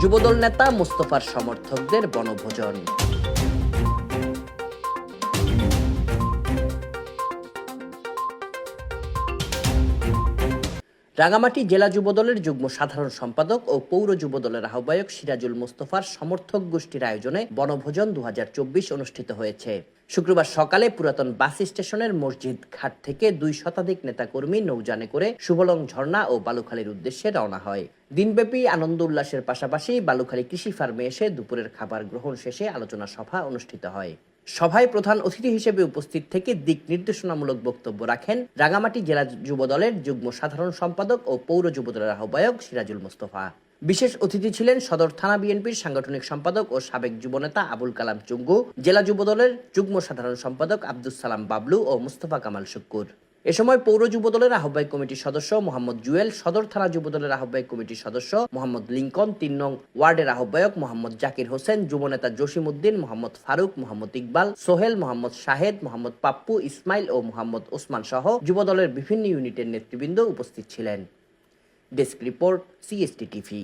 যুবদল নেতা মোস্তফার সমর্থকদের বনভোজন। রাঙামাটি জেলা যুবদলের যুগ্ম সাধারণ সম্পাদক ও পৌর যুবদলের আহ্বায়ক সিরাজুল মোস্তফার সমর্থক গোষ্ঠীর আয়োজনে বনভোজন দু হাজার চব্বিশ অনুষ্ঠিত হয়েছে। শুক্রবার সকালে পুরাতন বাস স্টেশনের মসজিদ ঘাট থেকে দুই শতাধিক নেতাকর্মী নৌজানে করে সুবলং ঝর্ণা ও বালুখালীর উদ্দেশ্যে রওনা হয়। দিনব্যাপী আনন্দ উল্লাসের পাশাপাশি বালুখালী কৃষি ফার্মে এসে দুপুরের খাবার গ্রহণ শেষে আলোচনা সভা অনুষ্ঠিত হয়। সভায় প্রধান অতিথি হিসেবে উপস্থিত থেকে দিক নির্দেশনামূলক বক্তব্য রাখেন রাঙামাটি জেলা যুবদলের যুগ্ম সাধারণ সম্পাদক ও পৌর যুবদলের আহ্বায়ক সিরাজুল মোস্তফা। বিশেষ অতিথি ছিলেন সদর থানা বিএনপির সাংগঠনিক সম্পাদক ও সাবেক যুবনেতা আবুল কালাম চুঙ্গু, জেলা যুবদলের যুগ্ম সাধারণ সম্পাদক আব্দুস সালাম বাবলু ও মুস্তফা কামাল শুক্কুর। এ সময় পৌর যুবদলের আহ্বায়ক কমিটির সদস্য মোহাম্মদ জুয়েল, সদর থানা যুবদলের আহ্বায়ক কমিটির সদস্য মোহাম্মদ লিঙ্কন তিন নং ওয়ার্ডের আহ্বায়ক মোহাম্মদ জাকির হোসেন যুবনেতা জসিম উদ্দিন, মোহাম্মদ ফারুক, মোহাম্মদ ইকবাল, সোহেল, মোহাম্মদ শাহেদ, মোহাম্মদ পাপ্পু, ইসমাইল ও মোহাম্মদ ওসমান সহ যুবদলের বিভিন্ন ইউনিটের নেতৃবৃন্দ উপস্থিত ছিলেন। Desk report, CST TV.